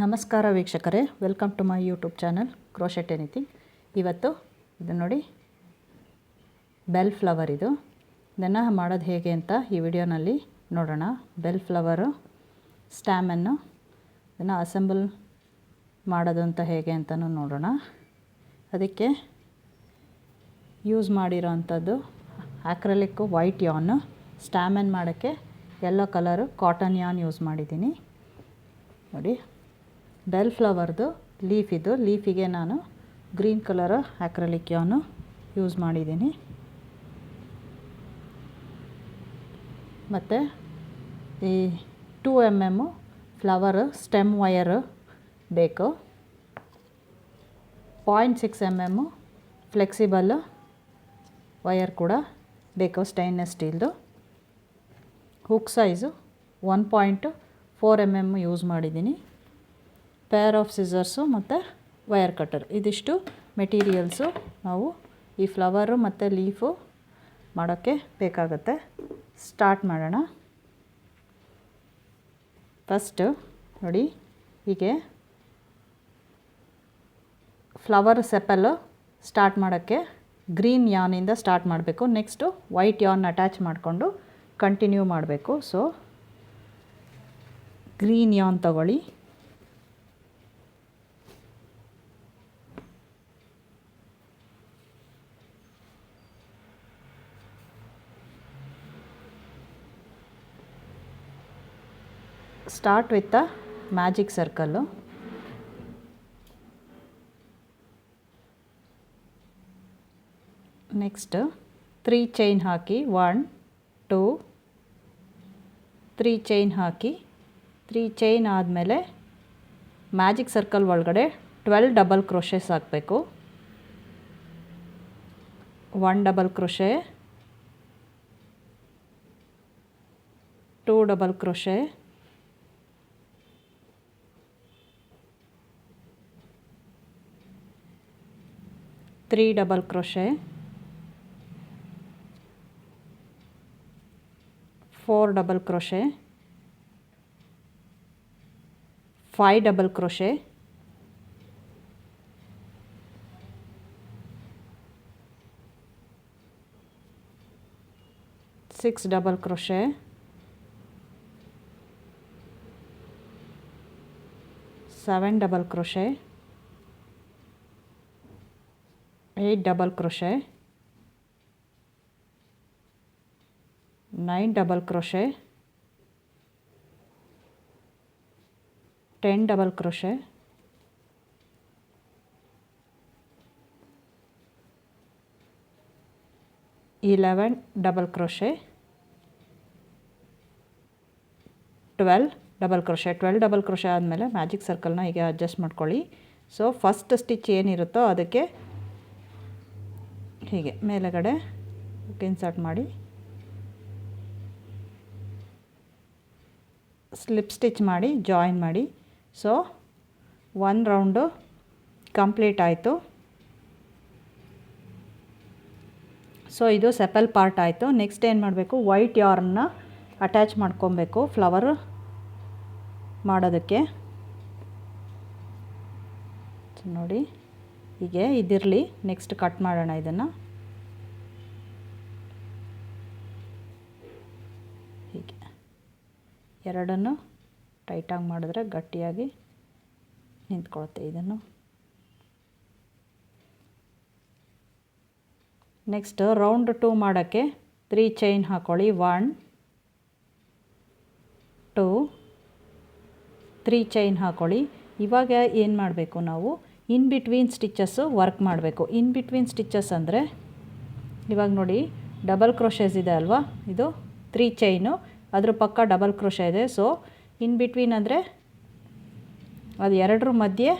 ನಮಸ್ಕಾರ ವೀಕ್ಷಕರೇ welcome to my YouTube channel crochet anything ಇವತ್ತು ಇದು ನೋಡಿ ಬೆಲ್ ಫ್ಲವರ್ ಇದು. ಇದನ್ನು ಮಾಡೋದು ಹೇಗೆ ಅಂತ ಈ ವಿಡಿಯೋನಲ್ಲಿ ನೋಡೋಣ. ಬೆಲ್ ಫ್ಲವರು ಸ್ಟ್ಯಾಮನ್ನು ಇದನ್ನು ಅಸೆಂಬಲ್ ಮಾಡೋದು ಅಂತ ಹೇಗೆ ಅಂತಲೂ ನೋಡೋಣ. ಅದಕ್ಕೆ ಯೂಸ್ ಮಾಡಿರೋ ಅಂಥದ್ದು ವೈಟ್ ಯಾನು ಸ್ಟ್ಯಾಮನ್ ಮಾಡೋಕ್ಕೆ yellow colour cotton yarn use ಮಾಡಿದ್ದೀನಿ. ನೋಡಿ. ಬೆಲ್ ಫ್ಲವರ್ದು ಲೀಫ್ ಇದು. ಲೀಫಿಗೆ ನಾನು ಗ್ರೀನ್ ಕಲರ್ ಆಕ್ರಲಿಕ್ ಯಾನು ಯೂಸ್ ಮಾಡಿದ್ದೀನಿ. ಮತ್ತು ಈ two M M flower stem wire ಬೇಕು. Point six M M flexible wire ಕೂಡ ಬೇಕು stainless ಸ್ಟೀಲ್ದು hook size one point four M M use ಮಾಡಿದ್ದೀನಿ. ಪೇರ್ ಆಫ್ ಸಿಸರ್ಸು ಮತ್ತು ವಯರ್ ಕಟ್ಟರ್ ಇದಿಷ್ಟು ಮೆಟೀರಿಯಲ್ಸು ನಾವು ಈ ಫ್ಲವರು ಮತ್ತು ಲೀಫು ಮಾಡೋಕ್ಕೆ ಬೇಕಾಗುತ್ತೆ. ಸ್ಟಾರ್ಟ್ ಮಾಡೋಣ. ಫಸ್ಟು ನೋಡಿ, ಹೀಗೆ ಫ್ಲವರ್ ಸೆಪಲ್ಲು ಸ್ಟಾರ್ಟ್ ಮಾಡೋಕ್ಕೆ ಗ್ರೀನ್ ಯಾನಿಂದ ಸ್ಟಾರ್ಟ್ ಮಾಡಬೇಕು. ನೆಕ್ಸ್ಟು ವೈಟ್ ಯಾನ್ ಅಟ್ಯಾಚ್ ಮಾಡಿಕೊಂಡು ಕಂಟಿನ್ಯೂ ಮಾಡಬೇಕು. ಸೊ ಗ್ರೀನ್ ಯಾನ್ ತಗೊಳ್ಳಿ. Start with the magic circle next three chain hockey one two three chain ಹಾಕಿ ತ್ರೀ ಚೈನ್ ಆದಮೇಲೆ ಮ್ಯಾಜಿಕ್ ಸರ್ಕಲ್ ಒಳಗಡೆ ಟ್ವೆಲ್ ಡಬಲ್ ಕ್ರೋಶೆಸ್ ಹಾಕಬೇಕು one double crochet two double crochet three double crochet. Four double crochet. Five double crochet. Six double crochet. Seven double crochet. eight double crochet nine double crochet 10 double crochet eleven double crochet twelve double crochet twelve double crochet ಆದಮೇಲೆ magic ಸರ್ಕಲ್ನ ಹೀಗೆ adjust ಮಾಡ್ಕೊಳ್ಳಿ so first stitch ಏನಿರುತ್ತೋ ಅದಕ್ಕೆ ಹೀಗೆ ಮೇಲುಗಡೆ insert ಮಾಡಿ. Slip stitch ಮಾಡಿ, ಜಾಯಿನ್ ಮಾಡಿ. ಸೊ, ಒನ್ ರೌಂಡು ಕಂಪ್ಲೀಟ್ ಆಯಿತು. ಸೊ, ಇದು ಸೆಪಲ್ ಪಾರ್ಟ್ ಆಯಿತು. ನೆಕ್ಸ್ಟ್ ಏನು ಮಾಡಬೇಕು? ವೈಟ್ ಯಾರ್ನ ಅಟ್ಯಾಚ್ ಮಾಡ್ಕೊಬೇಕು, ಫ್ಲವರ್ ಮಾಡೋದಕ್ಕೆ. ನೋಡಿ. ಹೀಗೆ ಇದಿರಲಿ. ನೆಕ್ಸ್ಟ್ ಕಟ್ ಮಾಡೋಣ ಇದನ್ನು ಹೀಗೆ ಎರಡನ್ನು ಟೈಟಾಗಿ ಮಾಡಿದ್ರೆ ಗಟ್ಟಿಯಾಗಿ ನಿಂತ್ಕೊಳುತ್ತೆ ಇದನ್ನು. ನೆಕ್ಸ್ಟ್ ರೌಂಡ್ ಟೂ ಮಾಡೋಕ್ಕೆ ತ್ರೀ ಚೈನ್ ಹಾಕ್ಕೊಳ್ಳಿ ಒನ್ ಟೂ ತ್ರೀ ಚೈನ್ ಹಾಕ್ಕೊಳ್ಳಿ ಇವಾಗ ಏನು ಮಾಡಬೇಕು ನಾವು? ಇನ್ ಬಿಟ್ವೀನ್ ಸ್ಟಿಚಸ್ಸು ವರ್ಕ್ ಮಾಡಬೇಕು. ಇನ್ ಬಿಟ್ವೀನ್ ಸ್ಟಿಚಸ್ ಅಂದರೆ, ಇವಾಗ ನೋಡಿ ಡಬಲ್ ಕ್ರೋಷಸ್ ಇದೆ ಅಲ್ವಾ? ಇದು ತ್ರೀ ಚೈನು ಅದ್ರ ಪಕ್ಕ ಡಬಲ್ ಕ್ರೋಶ ಇದೆ. ಸೊ ಇನ್ ಬಿಟ್ವೀನ್ ಅಂದರೆ ಅದು ಎರಡರ ಮಧ್ಯೆ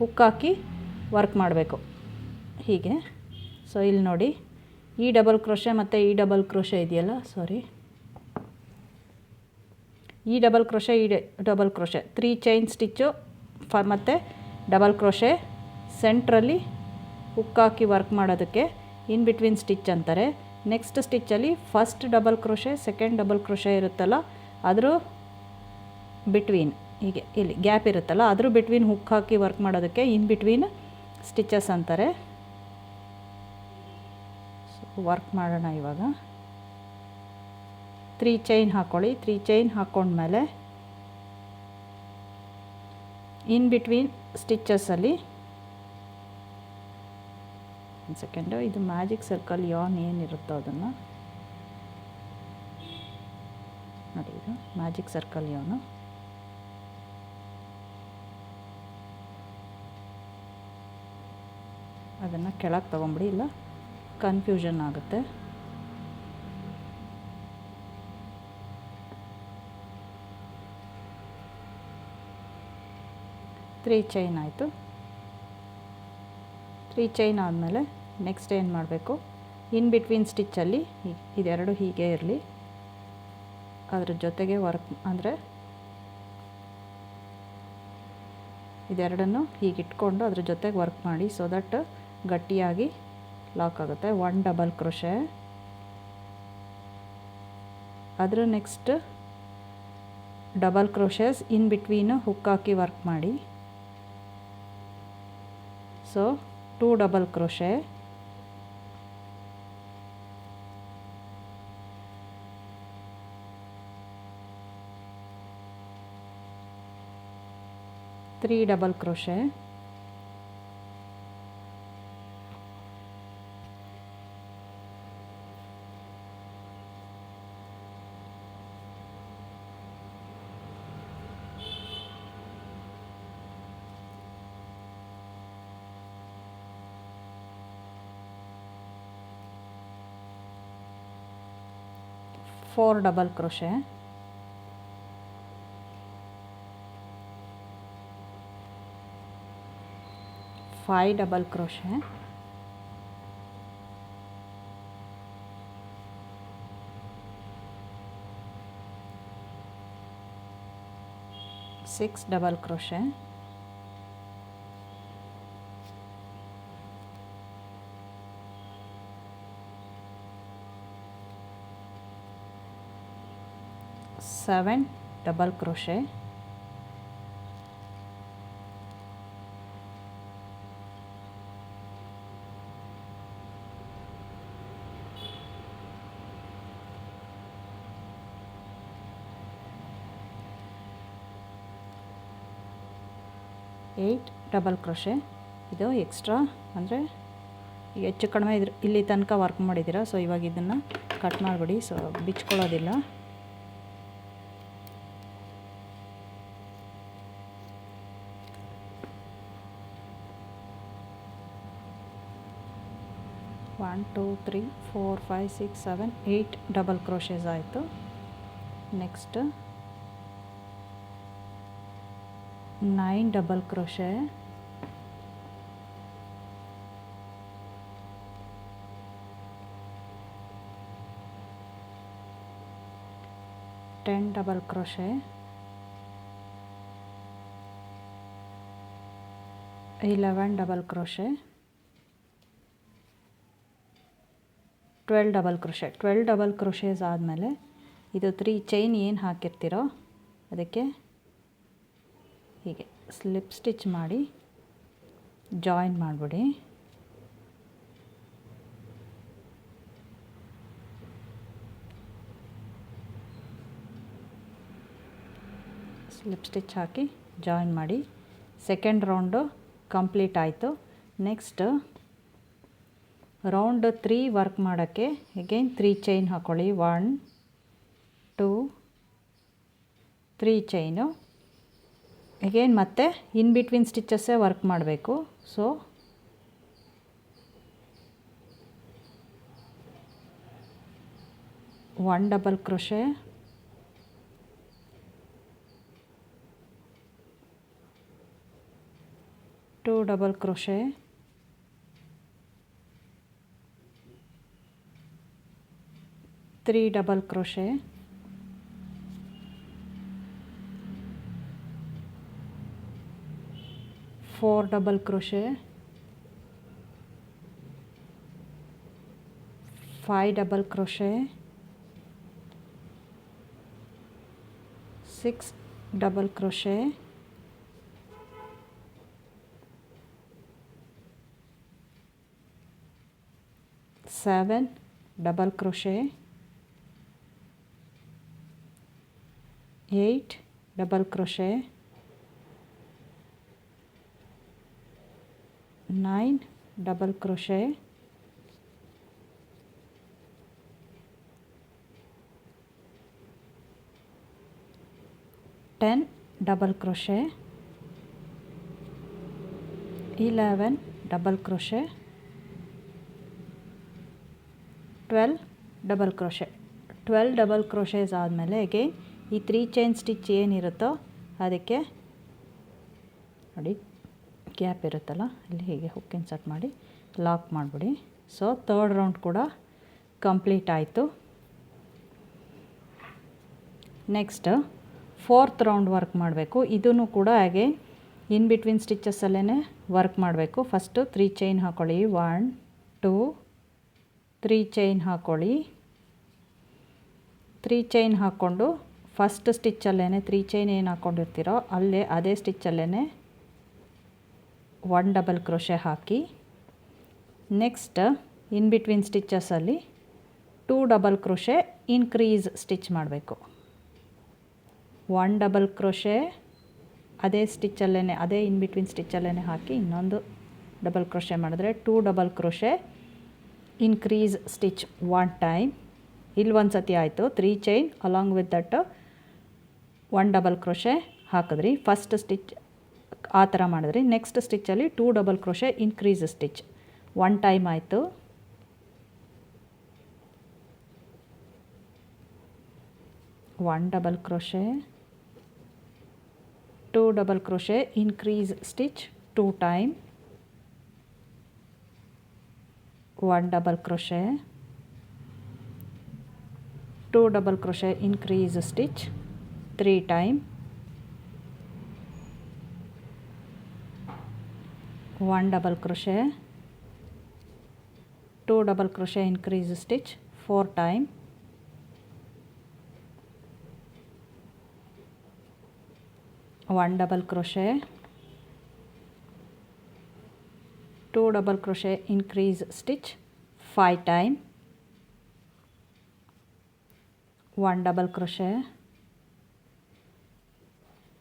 ಹುಕ್ಕಾಕಿ ವರ್ಕ್ ಮಾಡಬೇಕು. ಹೀಗೆ. ಸೊ ಇಲ್ಲಿ ನೋಡಿ. ಈ ಡಬಲ್ ಕ್ರೋಶೆ ಮತ್ತು ಈ ಡಬಲ್ ಕ್ರೋಶೆ ಇದೆಯಲ್ಲ? ಸಾರಿ ಈ ಡಬಲ್ ಕ್ರೋಶೆ ಈ double crochet three chain stitch ಫ ಮತ್ತು ಡಬಲ್ ಕ್ರೋಶೆ ಸೆಂಟ್ರಲ್ಲಿ ಹುಕ್ಕಾಕಿ ವರ್ಕ್ ಮಾಡೋದಕ್ಕೆ ಇನ್ ಬಿಟ್ವೀನ್ ಸ್ಟಿಚ್ ಅಂತಾರೆ. Next ಸ್ಟಿಚ್ಚಲ್ಲಿ first double crochet second double crochet ಇರುತ್ತಲ್ಲ, ಆದರೂ ಬಿಟ್ವೀನ್ ಹೀಗೆ, ಇಲ್ಲಿ ಗ್ಯಾಪ್ ಇರುತ್ತಲ್ಲ ಅದ್ರ ಬಿಟ್ವೀನ್ ಹುಕ್ ಹಾಕಿ ವರ್ಕ್ ಮಾಡೋದಕ್ಕೆ ಇನ್ ಬಿಟ್ವೀನ್ ಸ್ಟಿಚಸ್ ಅಂತಾರೆ. ವರ್ಕ್ ಮಾಡೋಣ ಇವಾಗ. ತ್ರೀ ಚೈನ್ ಹಾಕ್ಕೊಳ್ಳಿ ತ್ರೀ ಚೈನ್ ಹಾಕ್ಕೊಂಡ್ಮೇಲೆ ಇನ್ ಬಿಟ್ವೀನ್ ಸ್ಟಿಚಸ್ಸಲ್ಲಿ ಒಂದು ಸೆಕೆಂಡು. ಇದು ಮ್ಯಾಜಿಕ್ ಸರ್ಕಲ್ ಯಾನ್ ಏನಿರುತ್ತೋ ಅದನ್ನು. ನೋಡಿ ಇದು, ಮ್ಯಾಜಿಕ್ ಸರ್ಕಲ್ ಯಾನು. ಅದನ್ನು ಕೆಳಗೆ ತೊಗೊಂಬಿಡಿ, ಇಲ್ಲ ಕನ್ಫ್ಯೂಷನ್ ಆಗುತ್ತೆ. ತ್ರೀ ಚೈನ್ ಆಯಿತು. ತ್ರೀ ಚೈನ್ ಆದಮೇಲೆ ನೆಕ್ಸ್ಟ್ ಏನು ಮಾಡಬೇಕು? ಇನ್ ಬಿಟ್ವೀನ್ ಸ್ಟಿಚ್ಚಲ್ಲಿ ಇದೆರಡು ಹೀಗೆ ಇರಲಿ. ಅದ್ರ ಜೊತೆಗೆ ವರ್ಕ್ ಅಂದರೆ ಇದೆರಡನ್ನು ಹೀಗೆ ಇಟ್ಕೊಂಡು ಅದ್ರ ಜೊತೆಗೆ ವರ್ಕ್ ಮಾಡಿ ಸೊ ದಟ್ ಗಟ್ಟಿಯಾಗಿ ಲಾಕ್ ಆಗುತ್ತೆ. ಒನ್ ಡಬಲ್ ಕ್ರೋಶೆ ಅದರ next double crochets in between hook hockey work ಮಾಡಿ. So two double crochet three double crochet four double crochet five double crochet six double crochet seven double crochet eight double crochet. ಇದು extra ಅಂದರೆ ಹೆಚ್ಚು ಕಡಿಮೆ ಇದ್ರ ಇಲ್ಲಿ ತನಕ work ಮಾಡಿದ್ದೀರಾ? So ಇವಾಗ ಇದನ್ನು ಕಟ್ ಮಾಡಿಬಿಡಿ. So ಬಿಚ್ಕೊಳ್ಳೋದಿಲ್ಲ. One two three four five six seven eight double crochets ಆಯಿತು. Next nine double crochet ten double crochet eleven double crochet twelve double crochet twelve double crochets ಆದಮೇಲೆ ಇದು ತ್ರೀ ಚೈನ್ ಏನು ಹಾಕಿರ್ತೀರೋ ಅದಕ್ಕೆ ಹೀಗೆ ಸ್ಲಿಪ್ ಸ್ಟಿಚ್ ಮಾಡಿ join ಮಾಡಿಬಿಡಿ. Slip stitch ಹಾಕಿ ಜಾಯಿನ್ ಮಾಡಿ. ಸೆಕೆಂಡ್ ರೌಂಡು ಕಂಪ್ಲೀಟ್ ಆಯಿತು. ನೆಕ್ಸ್ಟ್ ರೌಂಡ್ ತ್ರೀ ವರ್ಕ್ ಮಾಡೋಕ್ಕೆ ಅಗೇನ್ ತ್ರೀ ಚೈನ್ ಹಾಕ್ಕೊಳ್ಳಿ one two three chain again ಮತ್ತೆ ಇನ್ ಬಿಟ್ವೀನ್ ಸ್ಟಿಚಸ್ಸೇ ವರ್ಕ್ ಮಾಡಬೇಕು. So one double crochet two double crochet three double crochet four double crochet. Five double crochet. Six double crochet. Seven double crochet. Eight double crochet. Nine double crochet ten double crochet eleven double crochet twelve double crochet twelve double crochets ಆದಮೇಲೆ again ಈ three chain stitch ಏನಿರುತ್ತೋ ಅದಕ್ಕೆ ನೋಡಿ gap ಇರುತ್ತಲ್ಲ ಇಲ್ಲಿ ಹೀಗೆ hook insert ಮಾಡಿ lock ಮಾಡಿಬಿಡಿ. ಸೊ ತರ್ಡ್ ರೌಂಡ್ ಕೂಡ ಕಂಪ್ಲೀಟ್ ಆಯಿತು. ನೆಕ್ಸ್ಟ್ ಫೋರ್ತ್ ರೌಂಡ್ ವರ್ಕ್ ಮಾಡಬೇಕು. ಇದೂ ಕೂಡ ಹಾಗೆ ಇನ್ ಬಿಟ್ವೀನ್ ಸ್ಟಿಚಸ್ಸಲ್ಲೇ ವರ್ಕ್ ಮಾಡಬೇಕು. ಫಸ್ಟು ತ್ರೀ ಚೈನ್ ಹಾಕ್ಕೊಳ್ಳಿ ಒನ್ ಟೂ ತ್ರೀ ಚೈನ್ ಹಾಕ್ಕೊಳ್ಳಿ ತ್ರೀ ಚೈನ್ ಹಾಕ್ಕೊಂಡು ಫಸ್ಟ್ ಸ್ಟಿಚ್ಚಲ್ಲೇ ತ್ರೀ ಚೈನ್ ಏನು ಹಾಕ್ಕೊಂಡಿರ್ತೀರೋ ಅಲ್ಲೇ ಅದೇ ಸ್ಟಿಚ್ಚಲ್ಲೇ ಒನ್ ಡಬಲ್ ಕ್ರೋಶೆ ಹಾಕಿ next in between ಸ್ಟಿಚಸಲ್ಲಿ two double crochet increase stitch ಮಾಡಬೇಕು. ಒನ್ ಡಬಲ್ ಕ್ರೋಶೆ ಅದೇ ಸ್ಟಿಚ್ಚಲ್ಲೇ ಅದೇ ಇನ್ ಬಿಟ್ವೀನ್ ಸ್ಟಿಚ್ಚಲ್ಲೇ ಹಾಕಿ ಇನ್ನೊಂದು ಡಬಲ್ ಕ್ರೋಶೆ ಮಾಡಿದ್ರೆ two double crochet increase stitch one time ಇಲ್ಲಿ ಒಂದು ಸತಿ ಆಯಿತು three chain along with that one double crochet ಹಾಕಿದ್ರಿ. ಫಸ್ಟ್ ಸ್ಟಿಚ್ ಆ ಥರ ಮಾಡಿದ್ರಿ next ಸ್ಟಿಚ್ಚಲ್ಲಿ two double crochet increase stitch one time ಆಯಿತು. One double crochet two double crochet increase stitch two time one double crochet two double crochet increase stitch three time. One double crochet. Two double crochet increase stitch four time. One double crochet. Two double crochet increase stitch 5 time. One double crochet.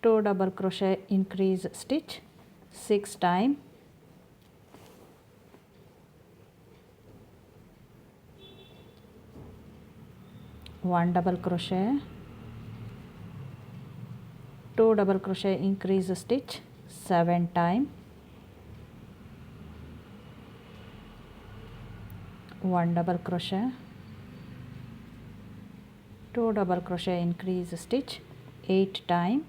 Two double crochet increase stitch 6 time one double crochet. Two double crochet increase stitch 7 time. One double crochet. Two double crochet increase stitch 8 time.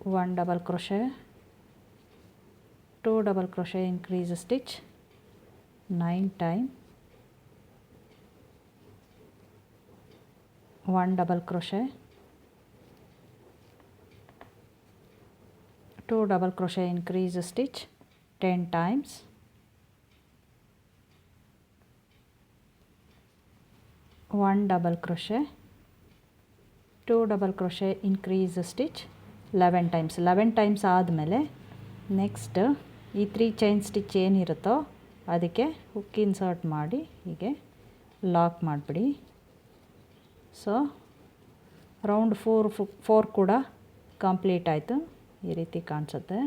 One double crochet. Two double crochet increase stitch 9 time one double crochet two double crochet increase stitch 10 times one double crochet two double crochet increase stitch 11 times 11 times ಆದಮೇಲೆ next ಈ three chain stitch ಏನಿರುತ್ತೋ ಅದಕ್ಕೆ hook insert ಮಾಡಿ ಹೀಗೆ lock ಮಾಡಿಬಿಡಿ. So round four four ಕೂಡ complete ಆಯಿತು. ಈ ರೀತಿ ಕಾಣಿಸುತ್ತೆ.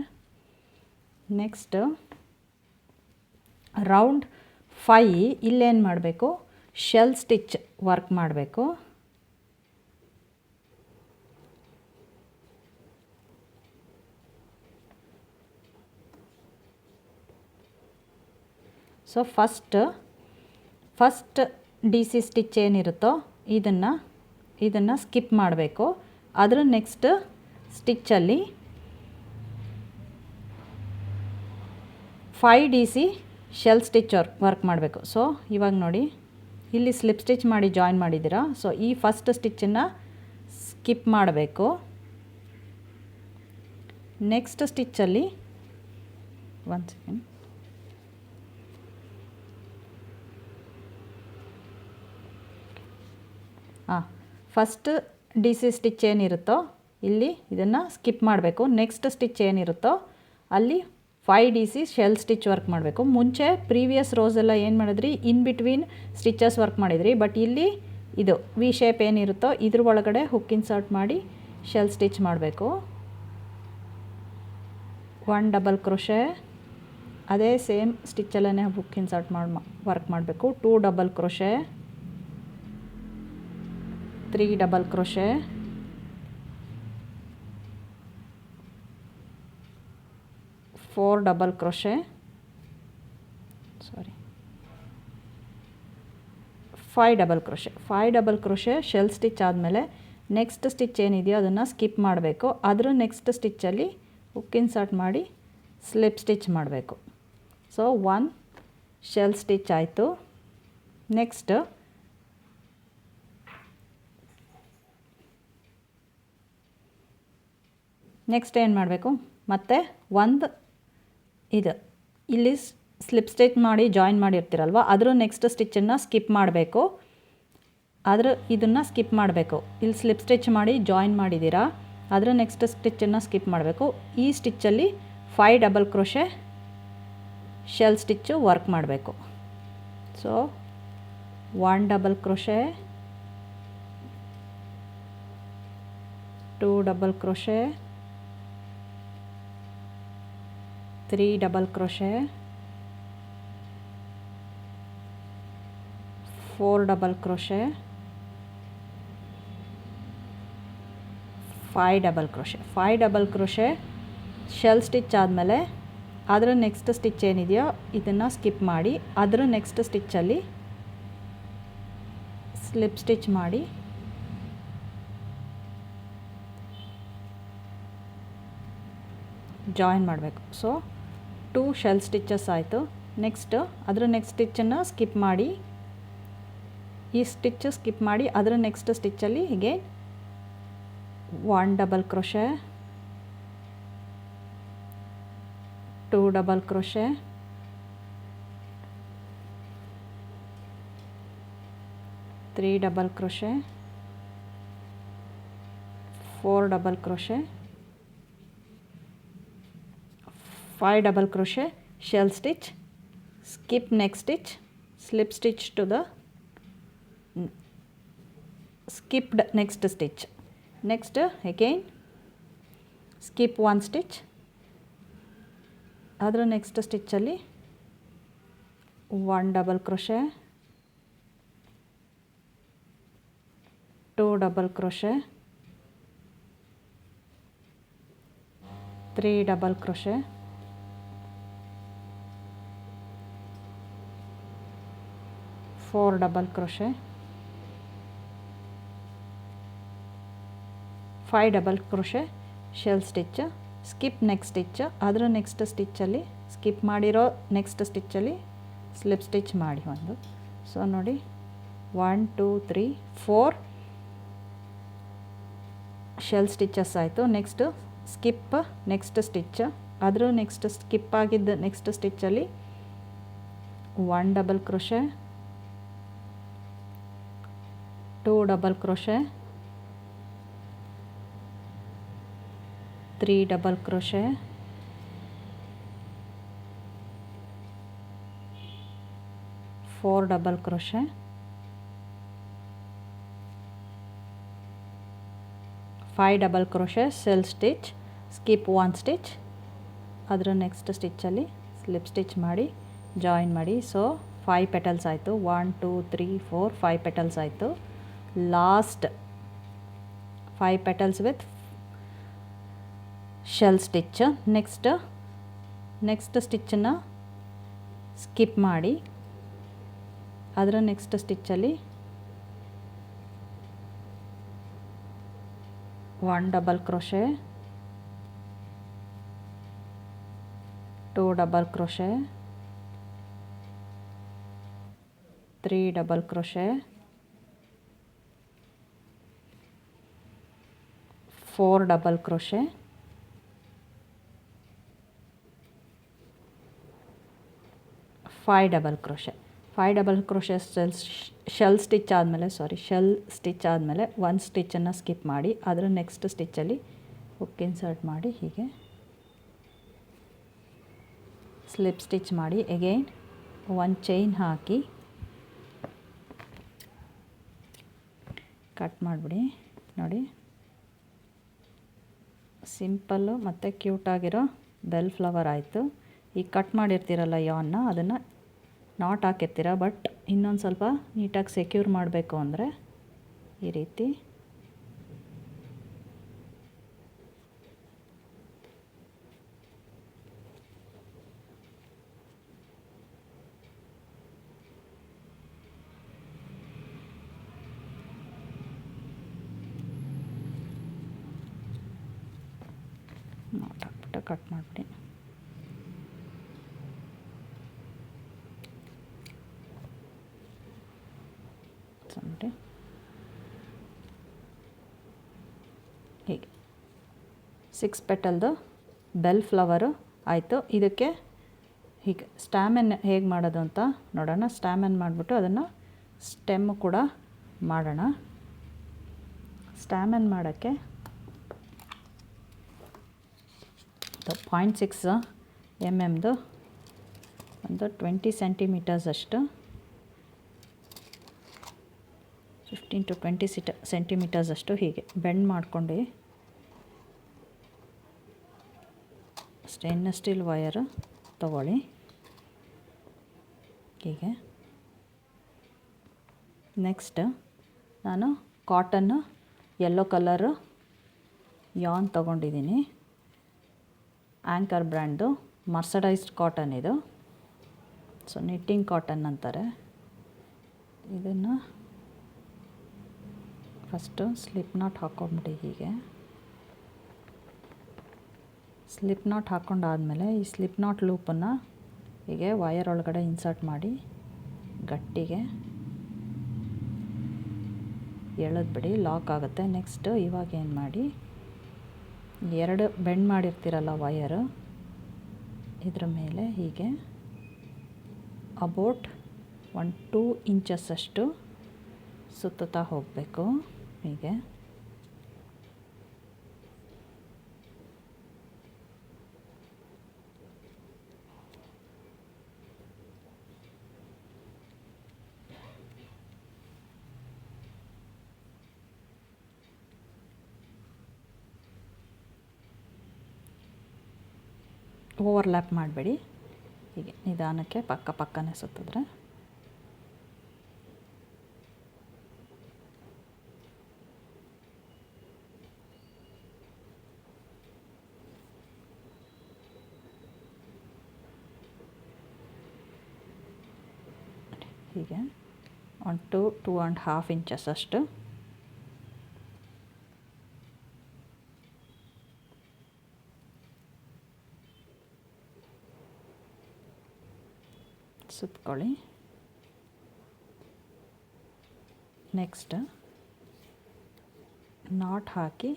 ನೆಕ್ಸ್ಟ್ ರೌಂಡ್ ಫೈ ಇಲ್ಲೇನು ಮಾಡಬೇಕು? ಶೆಲ್ ಸ್ಟಿಚ್ ವರ್ಕ್ ಮಾಡಬೇಕು. So first first D C stitch ಏನಿರುತ್ತೋ ಇದನ್ನು ಇದನ್ನು ಸ್ಕಿಪ್ ಮಾಡಬೇಕು. ಅದರ next ಸ್ಟಿಚ್ಚಲ್ಲಿ five D C shell stitch work work ಮಾಡಬೇಕು. ಸೊ ಇವಾಗ ನೋಡಿ, ಇಲ್ಲಿ ಸ್ಲಿಪ್ ಸ್ಟಿಚ್ ಮಾಡಿ ಜಾಯಿನ್ ಮಾಡಿದ್ದೀರಾ? ಸೊ ಈ ಫಸ್ಟ್ ಸ್ಟಿಚ್ಚನ್ನು ಸ್ಕಿಪ್ ಮಾಡಬೇಕು. Next ಸ್ಟಿಚ್ಚಲ್ಲಿ one second first D C stitch ಏನಿರುತ್ತೋ ಇಲ್ಲಿ ಇದನ್ನು ಸ್ಕಿಪ್ ಮಾಡಬೇಕು. ನೆಕ್ಸ್ಟ್ ಸ್ಟಿಚ್ ಏನಿರುತ್ತೋ ಅಲ್ಲಿ five D C shell stitch work ಮಾಡಬೇಕು. ಮುಂಚೆ ಪ್ರೀವಿಯಸ್ ರೋಸೆಲ್ಲ ಏನು ಮಾಡಿದ್ರಿ? ಇನ್ ಬಿಟ್ವೀನ್ ಸ್ಟಿಚಸ್ ವರ್ಕ್ ಮಾಡಿದ್ರಿ. ಬಟ್ ಇಲ್ಲಿ ಇದು ವಿ ಶೇಪ್ ಏನಿರುತ್ತೋ ಇದ್ರ ಒಳಗಡೆ ಹುಕ್ ಇನ್ಸರ್ಟ್ ಮಾಡಿ ಶೆಲ್ ಸ್ಟಿಚ್ ಮಾಡಬೇಕು. ಒನ್ ಡಬಲ್ ಕ್ರೋಶೆ ಅದೇ ಸೇಮ್ ಸ್ಟಿಚ್ಚಲ್ಲೇ ಹುಕ್ ಇನ್ಸರ್ಟ್ ಮಾಡಿ ವರ್ಕ್ ಮಾಡಬೇಕು. Two double crochet three double crochet. Four double crochet. Sorry. Five double crochet. Five double crochet, shell stitch ಆದಮೇಲೆ ನೆಕ್ಸ್ಟ್ ಸ್ಟಿಚ್ ಏನಿದೆಯೋ ಅದನ್ನು skip ಮಾಡಬೇಕು. ಅದ್ರ ನೆಕ್ಸ್ಟ್ ಸ್ಟಿಚ್ಚಲ್ಲಿ ಹುಕ್ ಇನ್ಸರ್ಟ್ ಮಾಡಿ ಸ್ಲಿಪ್ ಸ್ಟಿಚ್ ಮಾಡಬೇಕು. ಸೊ, ಒನ್, ಶೆಲ್ ಸ್ಟಿಚ್ ಆಯಿತು. ನೆಕ್ಸ್ಟ್ ನೆಕ್ಸ್ಟ್ ಏನು ಮಾಡಬೇಕು? ಮತ್ತು ಒಂದು ಇದು. ಇಲ್ಲಿ ಸ್ಲಿಪ್ ಸ್ಟಿಚ್ ಮಾಡಿ ಜಾಯಿನ್ ಮಾಡಿರ್ತೀರಲ್ವ? ಅದರ ನೆಕ್ಸ್ಟ್ ಸ್ಟಿಚ್ಚನ್ನು ಸ್ಕಿಪ್ ಮಾಡಬೇಕು. ಅದ್ರ ಇದನ್ನು ಸ್ಕಿಪ್ ಮಾಡಬೇಕು. ಇಲ್ಲಿ ಸ್ಲಿಪ್ ಸ್ಟಿಚ್ ಮಾಡಿ ಜಾಯಿನ್ ಮಾಡಿದ್ದೀರಾ ಅದರ ನೆಕ್ಸ್ಟ್ ಸ್ಟಿಚ್ಚನ್ನು ಸ್ಕಿಪ್ ಮಾಡಬೇಕು. ಈ ಸ್ಟಿಚ್ಚಲ್ಲಿ five double crochet shell stitch work ಮಾಡಬೇಕು. So one double crochet two double crochet three double crochet four double crochet five double crochet five double crochet shell stitch ಆದಮೇಲೆ ಅದರ next stitch ಏನಿದೆಯೋ ಇದನ್ನು skip ಮಾಡಿ, ಅದರ next ಸ್ಟಿಚ್ಚಲ್ಲಿ slip stitch ಮಾಡಿ. Join ಮಾಡಬೇಕು. ಸೊ ಟೂ ಶೆಲ್ ಸ್ಟಿಚಸ್ ಆಯಿತು. ನೆಕ್ಸ್ಟ್ ಅದರ ನೆಕ್ಸ್ಟ್ ಸ್ಟಿಚ್ಚನ್ನು ಸ್ಕಿಪ್ ಮಾಡಿ. ಈ ಸ್ಟಿಚ್ ಸ್ಕಿಪ್ ಮಾಡಿ ಅದರ ನೆಕ್ಸ್ಟ್ ಸ್ಟಿಚ್ಚಲ್ಲಿ ಹೀಗೆ one double crochet two double crochet three double crochet four double crochet five double crochet shell stitch skip next stitch slip stitch to the skipped next stitch next again skip one stitch ಅದರ next ಸ್ಟಿಚ್ಚಲ್ಲಿ one double crochet two double crochet three double crochet four double crochet five double crochet shell stitch skip next stitch ಅದರ next ಸ್ಟಿಚ್ಚಲ್ಲಿ skip ಮಾಡಿರೋ next ಸ್ಟಿಚ್ಚಲ್ಲಿ slip stitch ಮಾಡಿ ಒಂದು. So ನೋಡಿ one two three four shell stitches ಆಯಿತು. Next skip next stitch ಅದರ next skip ಆಗಿದ್ದ next ಸ್ಟಿಚ್ಚಲ್ಲಿ one double crochet two double crochet three double crochet four double crochet five double crochet shell stitch skip one stitch ಅದರ next ಸ್ಟಿಚ್ಚಲ್ಲಿ slip stitch ಮಾಡಿ join ಮಾಡಿ. So five petals ಆಯಿತು. One two three four five petals ಆಯಿತು. Last five petals with shell stitch next next ಸ್ಟಿಚ್ಚನ್ನು skip ಮಾಡಿ. ಅದರ next ಸ್ಟಿಚ್ಚಲ್ಲಿ one double crochet two double crochet three double crochet four double crochet five double crochet five double crochet shell shell stitch ಆದಮೇಲೆ sorry shell stitch ಆದಮೇಲೆ ಒಂದು ಸ್ಟಿಚ್ಚನ್ನು skip ಮಾಡಿ, ಅದರ next ಸ್ಟಿಚ್ಚಲ್ಲಿ hook insert ಮಾಡಿ, ಹೀಗೆ. ಸ್ಲಿಪ್ ಸ್ಟಿಚ್ ಮಾಡಿ again ಒಂದು ಚೈನ್ ಹಾಕಿ. ಕಟ್ ಮಾಡಿಬಿಡಿ, ನೋಡಿ. ಸಿಂಪಲ್ಲು ಮತ್ತು ಕ್ಯೂಟಾಗಿರೋ ಬೆಲ್ ಫ್ಲವರ್ ಆಯಿತು. ಈಗ ಕಟ್ ಮಾಡಿರ್ತೀರಲ್ಲ ಯಾನ್ನ ಅದನ್ನು ನಾಟ್ ಹಾಕಿರ್ತೀರ, ಬಟ್ ಇನ್ನೊಂದು ಸ್ವಲ್ಪ ನೀಟಾಗಿ ಸೆಕ್ಯೂರ್ ಮಾಡಬೇಕು ಅಂದರೆ ಈ ರೀತಿ ನಾಟ್ ಹಾಕ್ಬಿಟ್ಟು ಕಟ್ ಮಾಡಿಬಿಡಿ ನೋಡಿ ಹೀಗೆ ಸಿಕ್ಸ್ ಪೆಟಲ್ದು ಬೆಲ್ ಫ್ಲವರು ಆಯಿತು. ಇದಕ್ಕೆ ಹೀಗೆ ಸ್ಟ್ಯಾಮೆನ್ ಹೇಗೆ ಮಾಡೋದು ಅಂತ ನೋಡೋಣ. ಸ್ಟ್ಯಾಮನ್ ಮಾಡಿಬಿಟ್ಟು ಅದನ್ನು ಸ್ಟೆಮ್ ಕೂಡ ಮಾಡೋಣ. ಸ್ಟ್ಯಾಮೆನ್ ಮಾಡೋಕ್ಕೆ ಪಾಯಿಂಟ್ ಸಿಕ್ಸ್ ಎಂ ಎಮ್ದು ಒಂದು ಟ್ವೆಂಟಿ ಸೆಂಟಿಮೀಟರ್ಸ್ ಅಷ್ಟು. ಫಿಫ್ಟೀನ್ ಟು ಟ್ವೆಂಟಿ ಸಿಟ, ಸೆಂಟಿಮೀಟರ್ಸ್ ಅಷ್ಟು ಹೀಗೆ ಬೆಂಡ್ ಮಾಡ್ಕೊಂಡು. ಸ್ಟೇನ್ಲೆಸ್ ಸ್ಟೀಲ್ ವಯರ್ ತಗೊಳ್ಳಿ. ಹೀಗೆ. ನೆಕ್ಸ್ಟ್ ನಾನು ಕಾಟನ್ನು ಯೆಲ್ಲೋ ಕಲರು ಯಾನ್ ತಗೊಂಡಿದ್ದೀನಿ. ಆ್ಯಂಕರ್ ಬ್ರ್ಯಾಂಡು ಮರ್ಸಡೈಸ್ಡ್ ಕಾಟನ್ ಇದು. ಸೊ ನಿಟ್ಟಿಂಗ್ ಕಾಟನ್ ಅಂತಾರೆ. ಇದನ್ನು ಫಸ್ಟು ಸ್ಲಿಪ್ ನಾಟ್ ಹಾಕ್ಕೊಂಬಿಡಿ ಹೀಗೆ. ಸ್ಲಿಪ್ ನಾಟ್ ಹಾಕ್ಕೊಂಡಾದಮೇಲೆ ಈ ಸ್ಲಿಪ್ ನಾಟ್ ಲೂಪನ್ನು ಹೀಗೆ ವಯರ್ ಒಳಗಡೆ ಇನ್ಸರ್ಟ್ ಮಾಡಿ ಗಟ್ಟಿಗೆ ಎಳೆದ್ಬಿಡಿ ಲಾಕ್ ಆಗುತ್ತೆ. ನೆಕ್ಸ್ಟ್ ಇವಾಗ ಏನು ಮಾಡಿ, ಎರಡು ಬೆಂಡ್ ಮಾಡಿರ್ತೀರಲ್ಲ ವಯರು ಇದ್ರ ಮೇಲೆ ಹೀಗೆ ಅಬೌಟ್ ಒನ್ ಟೂ ಇಂಚಸ್ಸಷ್ಟು ಸುತ್ತುತ್ತಾ ಹೋಗಬೇಕು. ಹೀಗೆ ಓವರ್ಲ್ಯಾಪ್ ಮಾಡಬೇಡಿ. ಹೀಗೆ ನಿಧಾನಕ್ಕೆ ಪಕ್ಕ ಪಕ್ಕನೇ ಸುತ್ತಿದ್ರೆ. ಹೀಗೆ. One to two and half inches ಅಷ್ಟು. ಸುತ್ಕೊಳ್ಳಿ ನೆಕ್ಸ್ಟ್ ನಾಟ್ ಹಾಕಿ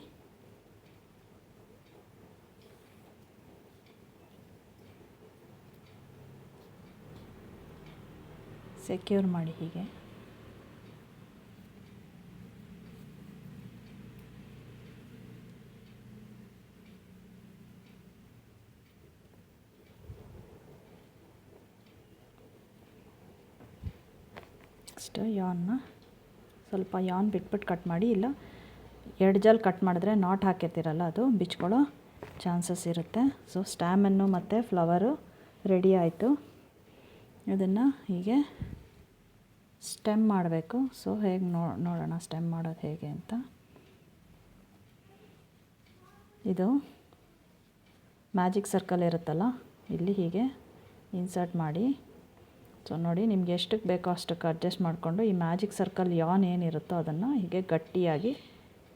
ಸೆಕ್ಯೂರ್ ಮಾಡಿ ಹೀಗೆ. ನೆಕ್ಸ್ಟ್ ಯಾನ್ನ ಸ್ವಲ್ಪ ಯಾನ್ ಬಿಟ್ಬಿಟ್ಟು ಕಟ್ ಮಾಡಿ, ಇಲ್ಲ ಎಡ್ಜಲ್ಲಿ ಕಟ್ ಮಾಡಿದ್ರೆ ನಾಟ್ ಹಾಕಿರ್ತೀರಲ್ಲ ಅದು, ಬಿಚ್ಕೊಳ್ಳೋ ಚಾನ್ಸಸ್ ಇರುತ್ತೆ. ಸೊ ಸ್ಟ್ಯಾಮನ್ನು ಮತ್ತು ಫ್ಲವರು ರೆಡಿ ಆಯಿತು. ಇದನ್ನು ಹೀಗೆ ಸ್ಟೆಮ್ ಮಾಡಬೇಕು. ಸೊ ಹೇಗೆ ನೋ, ನೋಡೋಣ ಸ್ಟೆಮ್ ಮಾಡೋದು ಹೇಗೆ ಅಂತ. ಇದು ಮ್ಯಾಜಿಕ್ ಸರ್ಕಲ್ ಇರುತ್ತಲ್ಲ, ಇಲ್ಲಿ ಹೀಗೆ ಇನ್ಸರ್ಟ್ ಮಾಡಿ. ಸೊ ನೋಡಿ, ನಿಮ್ಗೆ ಎಷ್ಟಕ್ಕೆ ಬೇಕೋ ಅಷ್ಟಕ್ಕೆ ಅಡ್ಜಸ್ಟ್ ಮಾಡಿಕೊಂಡು ಈ ಮ್ಯಾಜಿಕ್ ಸರ್ಕಲ್ ಯಾನ್ ಏನಿರುತ್ತೋ ಅದನ್ನು ಹೀಗೆ ಗಟ್ಟಿಯಾಗಿ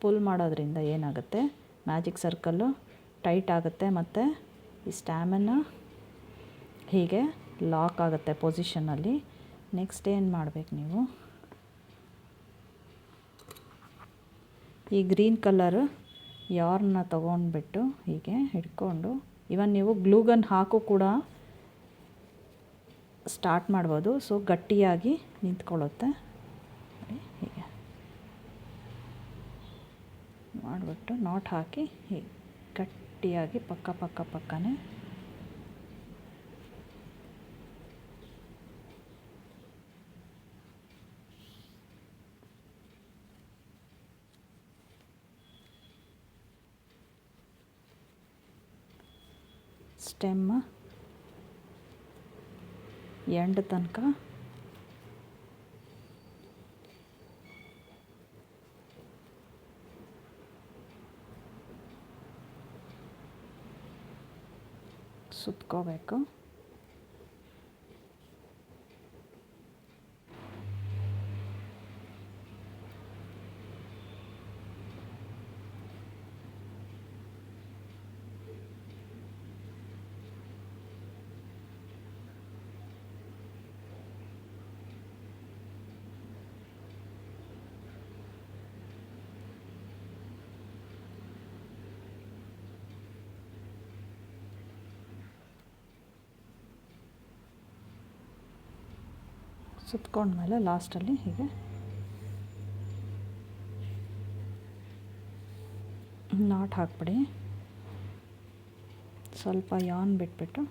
ಪುಲ್ ಮಾಡೋದ್ರಿಂದ ಏನಾಗುತ್ತೆ? ಮ್ಯಾಜಿಕ್ ಸರ್ಕಲ್ಲು ಟೈಟ್ ಆಗುತ್ತೆ ಮತ್ತು ಈ ಸ್ಟ್ಯಾಮನ್ನ ಹೀಗೆ ಲಾಕ್ ಆಗುತ್ತೆ ಪೊಸಿಷನಲ್ಲಿ ನೆಕ್ಸ್ಟ್ ಏನು ಮಾಡಬೇಕು ನೀವು? ಈ ಗ್ರೀನ್ ಕಲರ್ ಯಾರ್ನ ತೊಗೊಂಡ್ಬಿಟ್ಟು ಹೀಗೆ ಹಿಡ್ಕೊಂಡು ಇವನ್ ನೀವು ಗ್ಲೂಗನ್ ಹಾಕು ಕೂಡ ಸ್ಟಾರ್ಟ್ ಮಾಡ್ಬೋದು. ಸೊ ಗಟ್ಟಿಯಾಗಿ ನಿಂತ್ಕೊಳ್ಳುತ್ತೆ. ಹೀಗೆ. ಮಾಡಿಬಿಟ್ಟು ನಾಟ್ ಹಾಕಿ ಹೀಗೆ ಗಟ್ಟಿಯಾಗಿ ಪಕ್ಕ ಪಕ್ಕ ಪಕ್ಕನೇ. ಸ್ಟೆಮ್ ಎಂಡ್ ತನಕ. ಸುತ್ಕೋಬೇಕು. ಸುತ್ಕೊಂಡ್ಮೇಲೆ ಲಾಸ್ಟಲ್ಲಿ ಹೀಗೆ ನಾಟ್ ಹಾಕ್ಬಿಡಿ. ಸ್ವಲ್ಪ ಯಾನ್ ಬಿಟ್ಬಿಟ್ಟು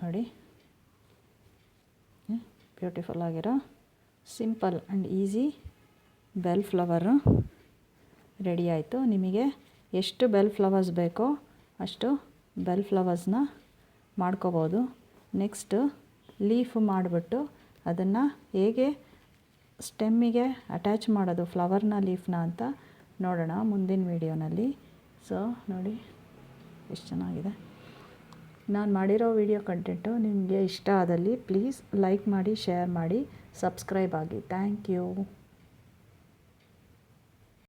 ನೋಡಿ. ಬ್ಯೂಟಿಫುಲ್ ಆಗಿರೋ simple and easy bell flower ready ಆಯಿತು. ನಿಮಗೆ ಎಷ್ಟು ಬೆಲ್ ಫ್ಲವರ್ಸ್ ಬೇಕೋ ಅಷ್ಟು ಬೆಲ್ ಫ್ಲವರ್ಸ್ನ ಮಾಡ್ಕೋಬೋದು. ನೆಕ್ಸ್ಟು ಲೀಫ್ ಮಾಡಿಬಿಟ್ಟು ಅದನ್ನು ಹೇಗೆ ಸ್ಟೆಮ್ಮಿಗೆ ಅಟ್ಯಾಚ್ ಮಾಡೋದು ಫ್ಲವರ್ನ ಲೀಫ್ನ ಅಂತ ನೋಡೋಣ ಮುಂದಿನ ವೀಡಿಯೋನಲ್ಲಿ ಸೊ ನೋಡಿ, ಎಷ್ಟು ಚೆನ್ನಾಗಿದೆ. ನಾನು ಮಾಡಿರೋ ವಿಡಿಯೋ ಕಂಟೆಂಟು ನಿಮಗೆ ಇಷ್ಟ ಆದಲ್ಲಿ ಪ್ಲೀಸ್ ಲೈಕ್ ಮಾಡಿ ಶೇರ್ ಮಾಡಿ ಸಬ್ಸ್ಕ್ರೈಬ್ ಆಗಿ. Thank you